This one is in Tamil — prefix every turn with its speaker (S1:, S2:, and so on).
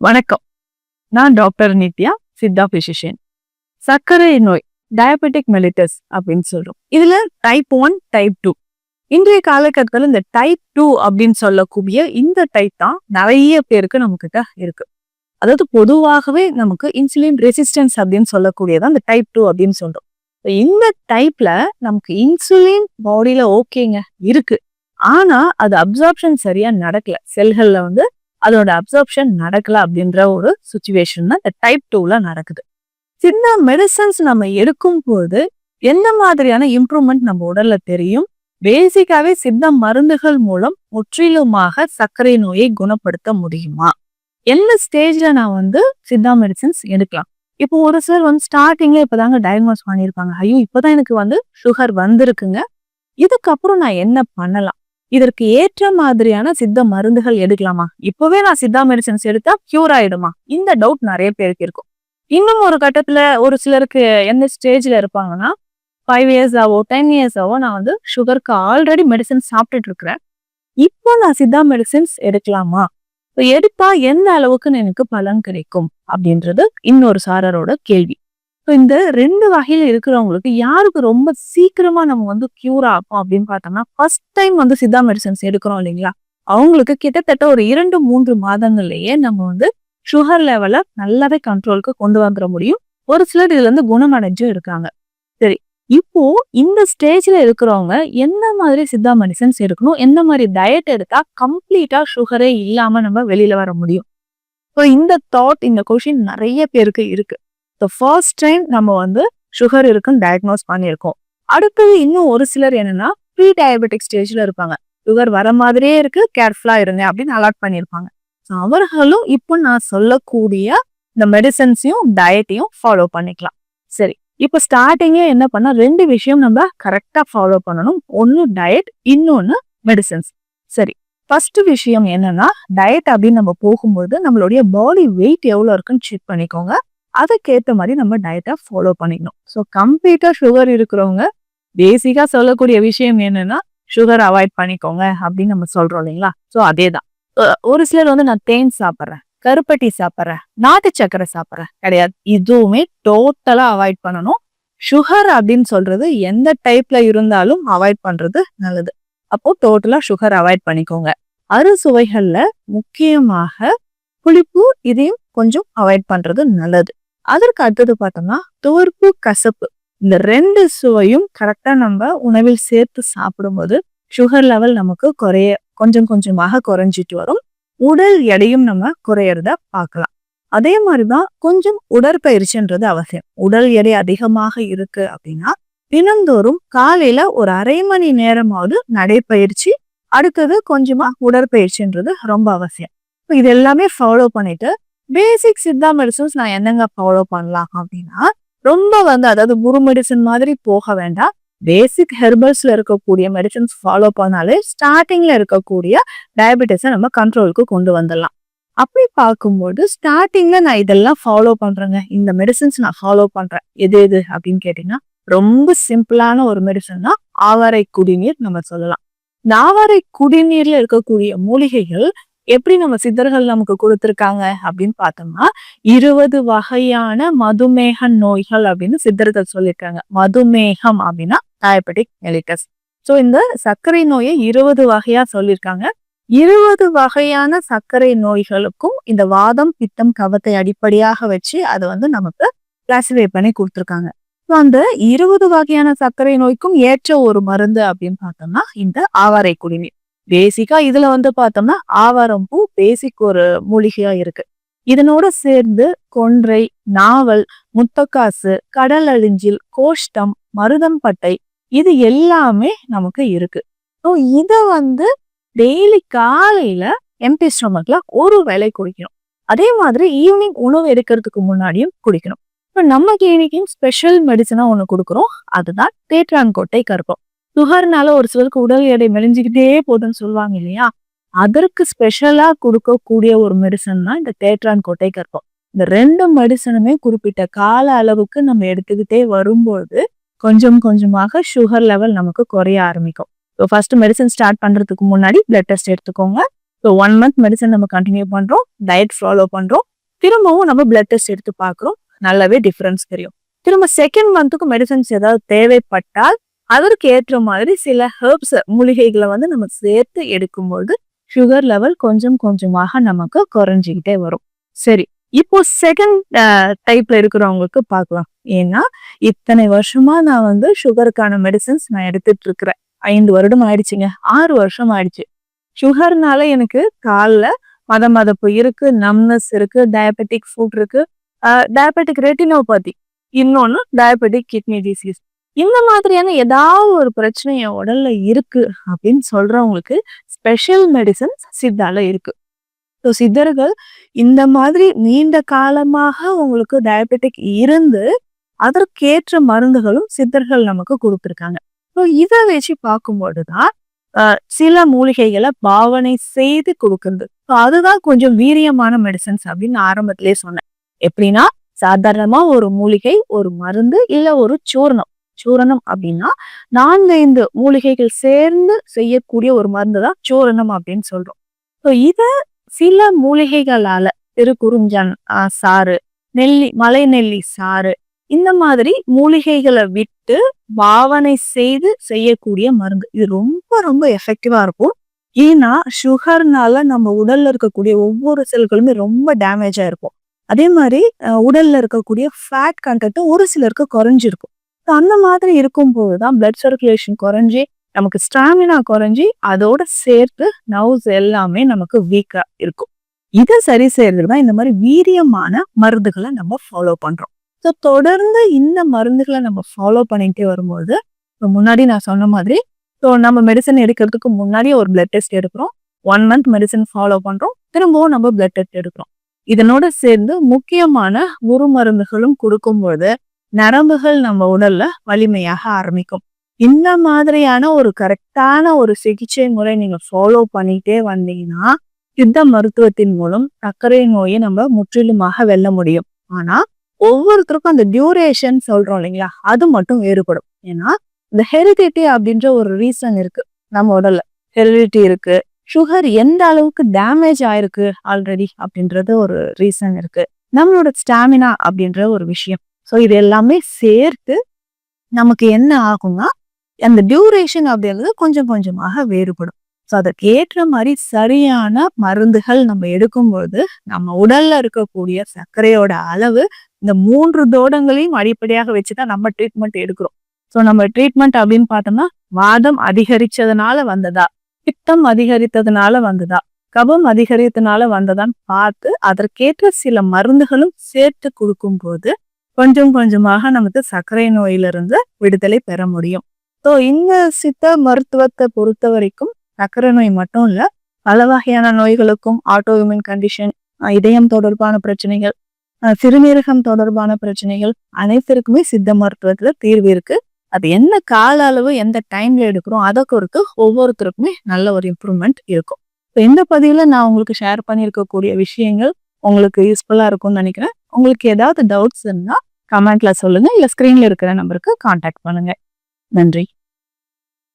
S1: வணக்கம். நான் டாக்டர் நித்யா சித்தா பிசிஷியன் சர்க்கரை நோய் டயபெட்டிக் மெலிட்டஸ் அப்படின்னு சொல்றோம். இதுல டைப் ஒன் டைப் டூ இன்றைய காலகட்டத்தில் இந்த டைப் டூ அப்படின்னு சொல்லக்கூடிய இந்த டைப் தான் நிறைய பேருக்கு நம்ம கிட்ட இருக்கு. அதாவது பொதுவாகவே நமக்கு இன்சுலின் ரெசிஸ்டன்ஸ் அப்படின்னு சொல்லக்கூடியதான் இந்த டைப் டூ அப்படின்னு சொல்றோம். இந்த டைப்ல நமக்கு இன்சுலின் பாடியில ஓகேங்க இருக்கு. ஆனா அது அப்சார்ப்ஷன் சரியா நடக்கல. செல்கள்ல வந்து அதோட அப்சர்ப்ஷன் நடக்கல அப்படின்ற ஒரு சுச்சுவேஷன் தான் இந்த டைப் டூல நடக்குது. சின்ன மெடிசன்ஸ் நம்ம எடுக்கும் போது எந்த மாதிரியான இம்ப்ரூவ்மெண்ட் நம்ம உடல்ல தெரியும்? பேசிக்காவே சித்த மருந்துகள் மூலம் முற்றிலுமாக சர்க்கரை நோயை குணப்படுத்த முடியுமா? எந்த ஸ்டேஜ்ல நான் வந்து சித்தா மெடிசன்ஸ் எடுக்கலாம். இப்போ ஒரு சிலர் வந்து ஸ்டார்டிங்ல இப்பதாங்க டயக்னோஸ் பண்ணியிருப்பாங்க. ஐயோ இப்பதான் எனக்கு வந்து சுகர் வந்திருக்குங்க. இதுக்கப்புறம் நான் என்ன பண்ணலாம்? இதற்கு ஏற்ற மாதிரியான சித்த மருந்துகள் எடுக்கலாமா? இப்பவே நான் சித்தா மெடிசன்ஸ் எடுத்தா கியூர் ஆயிடுமா? இந்த டவுட் நிறைய பேருக்கு இருக்கும். இன்னும் ஒரு கட்டத்துல ஒரு சிலருக்கு எந்த ஸ்டேஜ்ல இருப்பாங்கன்னா ஃபைவ் இயர்ஸ் ஆவோ டென் இயர்ஸ் ஆவோ நான் வந்து சுகருக்கு ஆல்ரெடி மெடிசன் சாப்பிட்டுட்டு இருக்கிறேன். இப்போ நான் சித்தா மெடிசின்ஸ் எடுக்கலாமா? இப்போ எடுத்தா எந்த அளவுக்கு எனக்கு பலன் கிடைக்கும்? அப்படின்றது இன்னொரு சாரரோட கேள்வி. இப்போ இந்த ரெண்டு வகையில் இருக்கிறவங்களுக்கு யாருக்கு ரொம்ப சீக்கிரமா நம்ம வந்து கியூர் ஆகும் அப்படின்னு பார்த்தோம்னா ஃபர்ஸ்ட் டைம் வந்து சித்தா மெடிசன்ஸ் எடுக்கிறோம் இல்லைங்களா? அவங்களுக்கு கிட்டத்தட்ட ஒரு இரண்டு மூன்று மாதங்கள்லயே நம்ம வந்து சுகர் லெவலை நல்லாவே கண்ட்ரோலுக்கு கொண்டு வந்துட முடியும். ஒரு சிலர் இதுல இருந்து குணமடைஞ்சும் இருக்காங்க. சரி இப்போ இந்த ஸ்டேஜ்ல இருக்கிறவங்க எந்த மாதிரி சித்தா மெடிசன்ஸ் எடுக்கணும்? எந்த மாதிரி டயட் எடுத்தா கம்ப்ளீட்டா சுகரே இல்லாம நம்ம வெளியில வர முடியும்? ஸோ இந்த தாட் இந்த கொஷின் நிறைய பேருக்கு இருக்கு. த ஃபர்ஸ்ட் டைம் நம்ம வந்து சுகர் இருக்குன்னு டயக்னோஸ் பண்ணியிருக்கோம். அடுத்தது இன்னும் ஒரு சிலர் என்னன்னா ப்ரீ டயபெட்டிக் ஸ்டேஜ்ல இருப்பாங்க. சுகர் வர மாதிரியே இருக்கு கேர்ஃபுல்லா இருங்க அப்படின்னு அலாட் பண்ணியிருப்பாங்க. ஸோ அவர்களும் இப்போ நான் சொல்லக்கூடிய இந்த மெடிசன்ஸையும் டயட்டையும் ஃபாலோ பண்ணிக்கலாம். சரி இப்போ ஸ்டார்டிங்கே என்ன பண்ணா ரெண்டு விஷயம் நம்ம கரெக்டாக ஃபாலோ பண்ணணும். ஒன்று டயட் இன்னொன்று மெடிசன்ஸ் சரி ஃபர்ஸ்ட் விஷயம் என்னன்னா டயட் அப்படின்னு நம்ம போகும்போது நம்மளுடைய பாடி வெயிட் எவ்வளோ இருக்குன்னு செக் பண்ணிக்கோங்க. அதுக்கேற்ற மாதிரி நம்ம டயட்டை ஃபாலோ பண்ணிக்கணும். ஸோ கம்ப்ளீட்டாக சுகர் இருக்கிறவங்க பேசிக்காக சொல்லக்கூடிய விஷயம் என்னன்னா சுகர் அவாய்ட் பண்ணிக்கோங்க அப்படின்னு நம்ம சொல்றோம் இல்லைங்களா? ஸோ அதே தான் ஒரு சிலர் வந்து நான் தேன் சாப்பிட்றேன் கருப்பட்டி சாப்பிட்றேன் நாட்டு சக்கரை சாப்பிட்றேன் கிடையாது. இதுவுமே டோட்டலாக அவாய்ட் பண்ணணும். சுகர் அப்படின்னு சொல்றது எந்த டைப்ல இருந்தாலும் அவாய்ட் பண்றது நல்லது. அப்போ டோட்டலா சுகர் அவாய்ட் பண்ணிக்கோங்க. அறுசுவைகள்ல முக்கியமாக புளிப்பு இதையும் கொஞ்சம் அவாய்ட் பண்றது நல்லது. அதற்கு அடுத்தது பார்த்தோம்னா துவர்ப்பு கசப்பு. இந்த ரெண்டு சுவையும் கரெக்டா நம்ம உணவில் சேர்த்து சாப்பிடும்போது சுகர் லெவல் நமக்கு குறைய கொஞ்சம் கொஞ்சமாக குறைஞ்சிட்டு வரும். உடல் எடையும் நம்ம குறையறத பார்க்கலாம். அதே மாதிரிதான் கொஞ்சம் உடற்பயிற்சின்றது அவசியம். உடல் எடை அதிகமாக இருக்கு அப்படின்னா தினந்தோறும் காலையில ஒரு அரை மணி நேரமாவது நடைப்பயிற்சி அடுத்தது கொஞ்சமா உடற்பயிற்சின்றது ரொம்ப அவசியம். இது எல்லாமே ஃபாலோ பண்ணிட்டு பேசிக் சித்தா மெடிசன்ஸ் நான் என்னங்க ஃபாலோ பண்ணலாம் அப்படின்னா ரொம்ப வந்து அதாவது குரு மெடிசன் மாதிரி போக வேண்டாம். பேசிக் ஹெர்பல்ஸ்ல இருக்கக்கூடிய மெடிசன்ஸ் ஃபாலோ பண்ணாலே ஸ்டார்டிங்ல இருக்கக்கூடிய டயபெட்டிஸை நம்ம கண்ட்ரோலுக்கு கொண்டு வந்துடலாம். அப்படி பார்க்கும்போது ஸ்டார்டிங்ல நான் இதெல்லாம் ஃபாலோ பண்றேங்க. இந்த மெடிசன்ஸ் நான் ஃபாலோ பண்றேன். எது எது அப்படின்னு கேட்டீங்கன்னா ரொம்ப சிம்பிளான ஒரு மெடிசன் தான் ஆவாரை குடிநீர் நம்ம சொல்லலாம். இந்த ஆவாரை குடிநீர்ல இருக்கக்கூடிய மூலிகைகள் எப்படி நம்ம சித்தர்கள் நமக்கு கொடுத்துருக்காங்க அப்படின்னு பார்த்தோம்னா இருபது வகையான மதுமேக நோய்கள் அப்படின்னு சித்தர்கள் சொல்லியிருக்காங்க. மதுமேகம் அப்படின்னா டயபெட்டிக் மெலிட்டஸ் ஸோ இந்த சர்க்கரை நோயை இருபது வகையா சொல்லியிருக்காங்க. இருபது வகையான சர்க்கரை நோய்களுக்கும் இந்த வாதம் பித்தம் கவத்தை அடிப்படையாக வச்சு அதை வந்து நமக்கு கிளாசிஃபை பண்ணி கொடுத்துருக்காங்க. ஸோ அந்த இருபது வகையான சர்க்கரை நோய்க்கும் ஏற்ற ஒரு மருந்து அப்படின்னு பார்த்தோம்னா இந்த ஆவாரை குடிநீர். பேசிக்கா இதுல வந்து பார்த்தோம்னா ஆவாரம் பூ பேசிக் ஒரு மூலிகையா இருக்கு. இதனோட சேர்ந்து கொன்றை நாவல் முத்தக்காசு கடல் அழிஞ்சில் கோஷ்டம் மருதம்பட்டை இது எல்லாமே நமக்கு இருக்கு. ஸோ இதை வந்து டெய்லி காலையில எம்டி ஸ்டொமக்ல ஒரு வேலை குடிக்கணும். அதே மாதிரி ஈவினிங் உணவு எடுக்கிறதுக்கு முன்னாடியும் குடிக்கணும். இப்போ நம்ம கிளினிக்கின் ஸ்பெஷல் மெடிசனா ஒன்று கொடுக்குறோம். அதுதான் தேற்றான் கொட்டை கருப்பம். சுகர்னால ஒரு சிலருக்கு உடல் எடை மெலிஞ்சுக்கிட்டே போகுதுன்னு சொல்லுவாங்க இல்லையா? அதற்கு ஸ்பெஷலா கொடுக்கக்கூடிய ஒரு மெடிசன் தான் இந்த தேற்றான் கோட்டை கற்பம். இந்த ரெண்டு மெடிசனுமே குறிப்பிட்ட கால அளவுக்கு நம்ம எடுத்துக்கிட்டே வரும்போது கொஞ்சம் கொஞ்சமாக சுகர் லெவல் நமக்கு குறைய ஆரம்பிக்கும். ஸோ ஃபர்ஸ்ட் மெடிசன் ஸ்டார்ட் பண்றதுக்கு முன்னாடி பிளட் டெஸ்ட் எடுத்துக்கோங்க. ஸோ ஒன் மந்த் மெடிசன் நம்ம கண்டினியூ பண்றோம் டயட் ஃபாலோ பண்றோம். திரும்பவும் நம்ம பிளட் டெஸ்ட் எடுத்து பார்க்குறோம். நல்லாவே டிஃபரன்ஸ் தெரியும். திரும்ப செகண்ட் மந்த்துக்கு மெடிசன்ஸ் ஏதாவது தேவைப்பட்டால் அதற்கு ஏற்ற மாதிரி சில ஹெர்ப்ஸ் மூலிகைகளை வந்து நம்ம சேர்த்து எடுக்கும்போது சுகர் லெவல் கொஞ்சம் கொஞ்சமாக நமக்கு குறைஞ்சிக்கிட்டே வரும். சரி இப்போ செகண்ட் டைப்ல இருக்கிறவங்களுக்கு பார்க்கலாம். ஏன்னா இத்தனை வருஷமா நான் வந்து சுகருக்கான மெடிசன்ஸ் நான் எடுத்துட்டு இருக்கிறேன். ஐந்து வருடம் ஆயிடுச்சுங்க. ஆறு வருஷம் ஆயிடுச்சு. சுகர்னால எனக்கு காலில் மத மதப்பு இருக்கு நம்னஸ் இருக்கு டயபெட்டிக் ஃபுட் இருக்கு. டயபெட்டிக் ரெட்டினோபதி இன்னொன்னு டயபெட்டிக் கிட்னி டிசீஸ் இந்த மாதிரியான ஏதாவது ஒரு பிரச்சனை என் உடல்ல இருக்கு அப்படின்னு சொல்றவங்களுக்கு ஸ்பெஷல் மெடிசன்ஸ் சித்தால இருக்கு. ஸோ சித்தர்கள் இந்த மாதிரி நீண்ட காலமாக உங்களுக்கு டயபெட்டிக் இருந்து அதற்கேற்ற மருந்துகளும் சித்தர்கள் நமக்கு கொடுத்துருக்காங்க. ஸோ இதை வச்சு பார்க்கும்போது தான் சில மூலிகைகளை பாவனை செய்து கொடுக்குறது. ஸோ அதுதான் கொஞ்சம் வீரியமான மெடிசன்ஸ் அப்படின்னு ஆரம்பத்திலே சொன்னேன். எப்படின்னா சாதாரணமா ஒரு மூலிகை ஒரு மருந்து இல்ல ஒரு சூர்ணம். சூரணம் அப்படின்னா நான்கைந்து மூலிகைகள் சேர்ந்து செய்யக்கூடிய ஒரு மருந்து தான் சூரணம் அப்படின்னு சொல்றோம். ஸோ இதை சில மூலிகைகளால திருக்குறிஞ்சன் சாறு நெல்லி மலை நெல்லி சாறு இந்த மாதிரி மூலிகைகளை விட்டு பாவனை செய்து செய்யக்கூடிய மருந்து. இது ரொம்ப ரொம்ப எஃபெக்டிவா இருக்கும். ஏன்னா சுகர்னால நம்ம உடல்ல இருக்கக்கூடிய ஒவ்வொரு செல்களுமே ரொம்ப டேமேஜா இருக்கும். அதே மாதிரி உடல்ல இருக்கக்கூடிய ஃபேட் கண்டென்ட்டும் ஒரு சிலருக்கு குறைஞ்சிருக்கும். அந்த மாதிரி இருக்கும்போது தான் பிளட் சர்க்குலேஷன் குறைஞ்சி நமக்கு ஸ்டாமினா குறைஞ்சி அதோட சேர்த்து நவ்ஸ் எல்லாமே நமக்கு வீக்கா இருக்கும். இதை சரி செய்யறதுக்கு தான் இந்த மாதிரி வீரியமான மருந்துகளை நம்ம ஃபாலோ பண்றோம். ஸோ தொடர்ந்து இந்த மருந்துகளை நம்ம ஃபாலோ பண்ணிட்டே வரும்போது இப்போ முன்னாடி நான் சொன்ன மாதிரி ஸோ நம்ம மெடிசன் எடுக்கிறதுக்கு முன்னாடி ஒரு பிளட் டெஸ்ட் எடுக்கிறோம். ஒன் மந்த் மெடிசன் ஃபாலோ பண்றோம். திரும்பவும் நம்ம பிளட் டெஸ்ட் எடுக்கிறோம். இதனோட சேர்ந்து முக்கியமான உரு மருந்துகளும் கொடுக்கும்போது நரம்புகள் நம்ம உடல்ல வலிமையாக ஆரம்பிக்கும். இந்த மாதிரியான ஒரு கரெக்டான ஒரு சிகிச்சை முறை நீங்க ஃபாலோ பண்ணிட்டே வந்தீங்கன்னா சித்த மருத்துவத்தின் மூலம் சர்க்கரை நோயை நம்ம முற்றிலுமாக வெல்ல முடியும். ஆனா ஒவ்வொருத்தருக்கும் அந்த டியூரேஷன் சொல்றோம் இல்லைங்களா அது மட்டும் வேறுபடும். ஏன்னா இந்த ஹெரிடிட்டி அப்படின்ற ஒரு ரீசன் இருக்கு நம்ம உடல்ல. ஹெரிடிட்டி இருக்கு சுகர் எந்த அளவுக்கு டேமேஜ் ஆயிருக்கு ஆல்ரெடி அப்படின்றது ஒரு ரீசன் இருக்கு. நம்மளோட ஸ்டாமினா அப்படின்ற ஒரு விஷயம். ஸோ இது எல்லாமே சேர்த்து நமக்கு என்ன ஆகும்னா அந்த டியூரேஷன் அப்படின்றது கொஞ்சம் கொஞ்சமாக வேறுபடும். ஸோ அதற்கு ஏற்ற மாதிரி சரியான மருந்துகள் நம்ம எடுக்கும்போது நம்ம உடல்ல இருக்கக்கூடிய சர்க்கரையோட அளவு இந்த மூன்று தோடங்களையும் அடிப்படையாக வச்சுதான் நம்ம ட்ரீட்மெண்ட் எடுக்கிறோம். ஸோ நம்ம ட்ரீட்மெண்ட் அப்படின்னு பார்த்தோம்னா வாதம் அதிகரிச்சதுனால வந்ததா? பித்தம் அதிகரித்ததுனால வந்ததா? கபம் அதிகரித்ததுனால வந்ததான்னு பார்த்து அதற்கேற்ற சில மருந்துகளும் சேர்த்து கொடுக்கும் போது கொஞ்சம் கொஞ்சமாக நமக்கு சர்க்கரை நோயிலிருந்து விடுதலை பெற முடியும். ஸோ இந்த சித்த மருத்துவத்தை பொறுத்த வரைக்கும் சர்க்கரை நோய் மட்டும் இல்லை பல வகையான நோய்களுக்கும் ஆட்டோஇம்யூன் கண்டிஷன் இதயம் தொடர்பான பிரச்சனைகள் சிறுநீரகம் தொடர்பான பிரச்சனைகள் அனைத்திற்குமே சித்த மருத்துவத்துல தீர்வு இருக்கு. அது என்ன கால அளவு எந்த டைம்ல எடுக்கிறோம் அதை பொறுத்து ஒவ்வொருத்தருக்குமே நல்ல ஒரு இம்ப்ரூவ்மெண்ட் இருக்கும். இந்த பதிவில் நான் உங்களுக்கு ஷேர் பண்ணியிருக்கக்கூடிய விஷயங்கள் உங்களுக்கு யூஸ்ஃபுல்லாக இருக்கும்னு நினைக்கிறேன். உங்களுக்கு ஏதாவது டவுட்ஸ் இருந்தால் கமெண்ட்ல சொல்லுங்க. இல்ல ஸ்கிரீன்ல இருக்கிற நம்பருக்கு கான்டாக்ட் பண்ணுங்க. நன்றி.